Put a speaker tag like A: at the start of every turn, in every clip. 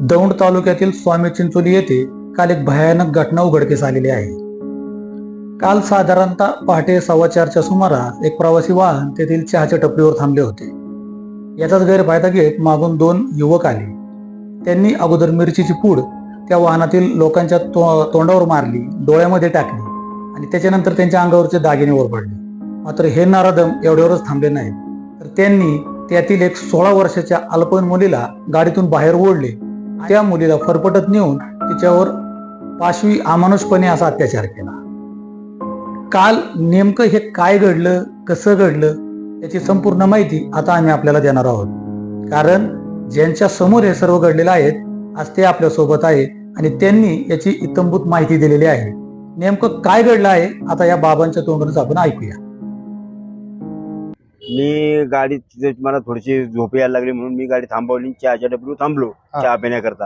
A: दौंड तालुक्यातील स्वामी चिंचोली येथे काल एक भयानक घटना उघडकीस आलेली आहे. काल साधारणतः पहाटे सव्वा चारच्या सुमारास एक प्रवासी वाहन तेथील चहाच्या टपरीवर थांबले होते. याचाच गैरफायदा घेत मागून दोन युवक आले. त्यांनी अगोदर मिरचीची पूड त्या वाहनातील लोकांच्या तो तोंडावर मारली डोळ्यामध्ये टाकली आणि त्याच्यानंतर त्यांच्या अंगावरचे दागिने वर पडले मात्र हे नारादम एवढ्यावरच थांबले नाहीत. तर त्यांनी त्यातील एक सोळा वर्षाच्या अल्पवयीन मुलीला गाडीतून बाहेर ओढले त्या मुलीला फरफटत नेऊन तिच्यावर पाशवी अमानुषपणे असा अत्याचार केला. काल नेमकं हे काय घडलं कसं घडलं याची संपूर्ण माहिती आता आम्ही आपल्याला देणार आहोत. कारण ज्यांच्या समोर हे सर्व घडलेलं आहेत आज ते आपल्यासोबत आहे आणि त्यांनी याची इतंभूत माहिती दिलेली आहे. नेमकं काय घडलं आहे आता या बाबांच्या तोंडूनच आपण ऐकूया.
B: मी गाडी तिथे मला थोडीशी झोप यायला लागली म्हणून मी गाडी थांबवली चहाच्या डबरीवर थांबलो. चहा पिण्याकरता.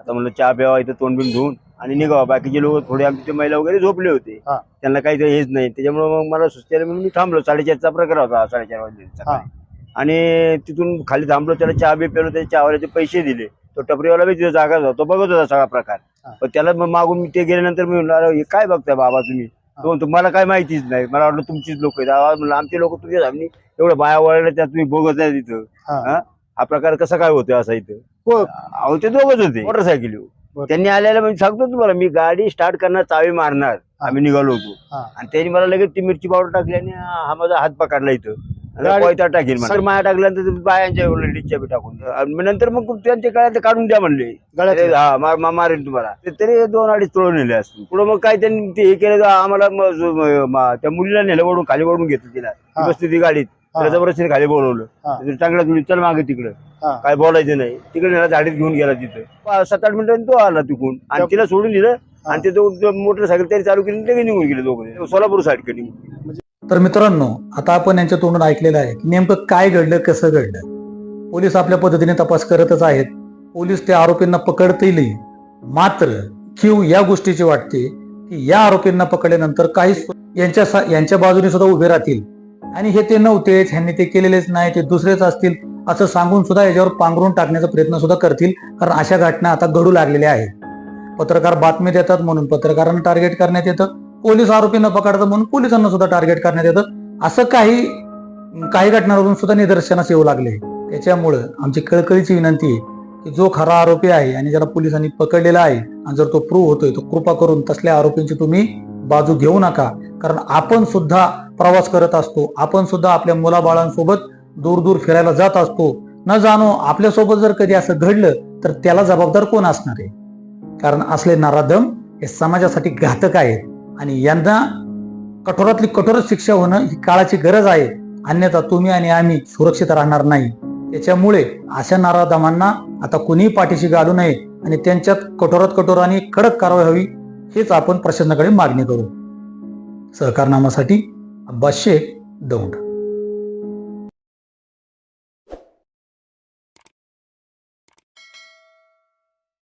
B: आता म्हणलं चहा प्यावा इथं तोंड बिन धुवून आणि निघावा. बाकीचे लोक थोडे आमचे महिला वगैरे झोपले होते. त्यांना काही ते हेच नाही. त्याच्यामुळे मग मला सुस्ती आली म्हणून मी थांबलो. साडेचारचा प्रकार होता साडेचार सकाळी. आणि तिथून खाली थांबलो त्याला चहा बी पेलो त्याच्या चहावाल्याचे पैसे दिले. तो टपरीवाला बी तिथे जागा होता. तो बघत होता सगळा प्रकार. पण त्याला मग मागून मी ते गेल्यानंतर मी म्हणलं "अरे, हे काय बघताय बाबा तुम्ही? तो म्हणतो मला काय माहितीच नाही. मला वाटलं तुमचीच लोक आहेत. आमचे लोक तुझ्या सामने एवढं बाया वळल्या त्यात तुम्ही बघत आहे तिथं.
A: हा.
B: प्रकार कसा काय होतोय असा इथं?
A: हो.
B: अहो ते दोघच होते. मोटरसायकल.
A: बरं.
B: त्यांनी आलेल्या म्हणजे सांगतो तुम्हाला मी गाडी स्टार्ट करणार चावी मारणार. आम्ही निघालो होतो.
A: हा.
B: आणि त्यांनी मला लगेच ती मिरची पावडर टाकली आणि हा माझा हात पकडला इथं.
A: गाडी-
B: कोयता टाकेल मला माया टाकल्यानंतर ते बायांच्या लिच्च्या बी टाकून आणि मग नंतर मग त्यांच्या काळात काढून द्या म्हणले. अरे हा मा- मारेन तुम्हाला. ते तरी दोन अडीच तोडून नेले असतील. पुढे मग काय त्यांनी ते हे केलं तर आम्हाला मग जो- म- म- त्या मुलीला नेलं ओढून खाली ओढून घेतलं तिला. ती
A: हा.
B: बसली ती गाडीत.
A: हा.
B: जबरदस्तीने खाली बोलवलं.
A: हा.
B: चांगला तुम्ही चल मागे तिकडं.
A: हा.
B: काय बोलायचं नाही. तिकडे नेला झाडीत घेऊन गेला तिथं. पा- सात आठ मिनिटांनी तो आला तिकून. आणि तिला सोडून दिलं. आणि ते मोटरसायकल तरी चालू केली निघून गेले दोघं सोलापूर साईड निघून
A: तर मित्रांनो आता आपण यांच्या तोंडून ऐकलेलं आहे की नेमकं काय घडलं कसं घडलं? पोलीस आपल्या पद्धतीने तपास करतच आहेत. पोलीस त्या आरोपींना पकडतीलही मात्र क्यू या गोष्टीची वाटते की या आरोपींना पकडल्यानंतर काही यांच्या यांच्या बाजूने सुद्धा उभे राहतील. आणि हे ते नव्हतेच ह्यांनी ते केलेलेच नाही ते दुसरेच असतील असं सांगून सुद्धा याच्यावर पांघरून टाकण्याचा प्रयत्न सुद्धा करतील. कारण अशा घटना आता घडू लागलेल्या आहेत. पत्रकार बातमी देतात म्हणून पत्रकारांना टार्गेट करण्यात येतं. पोलीस आरोपींना पकडतात म्हणून पोलिसांना सुद्धा टार्गेट करण्यात येतं. असं काही काही घटनांवरून सुद्धा निदर्शनास येऊ लागले. त्याच्यामुळं आमची कळकळीची विनंती आहे की जो खरा आरोपी आहे आणि ज्याला पोलिसांनी पकडलेला आहे आणि जर तो प्रूव्ह होतोय तो कृपा करून तसल्या आरोपींची तुम्ही बाजू घेऊ नका. कारण आपण सुद्धा प्रवास करत असतो. आपण सुद्धा आपल्या मुलाबाळांसोबत दूर दूर फिरायला जात असतो. न जाणो आपल्यासोबत जर कधी असं घडलं तर त्याला जबाबदार कोण असणार आहे? कारण असले नारादम हे समाजासाठी घातक आहेत. आणि यांना कठोरातली कठोर शिक्षा होणं ही काळाची गरज आहे. अन्यथा तुम्ही आणि आम्ही सुरक्षित राहणार नाही. त्याच्यामुळे अशा नाराधामांना आता कुणीही पाठीशी घालू नये आणि त्यांच्यात कठोरात कठोर आणि कडक कारवाई हवी हेच आपण प्रशासनाकडे मागणी करू. सहकारनामासाठी अब्बास शेख दौंड.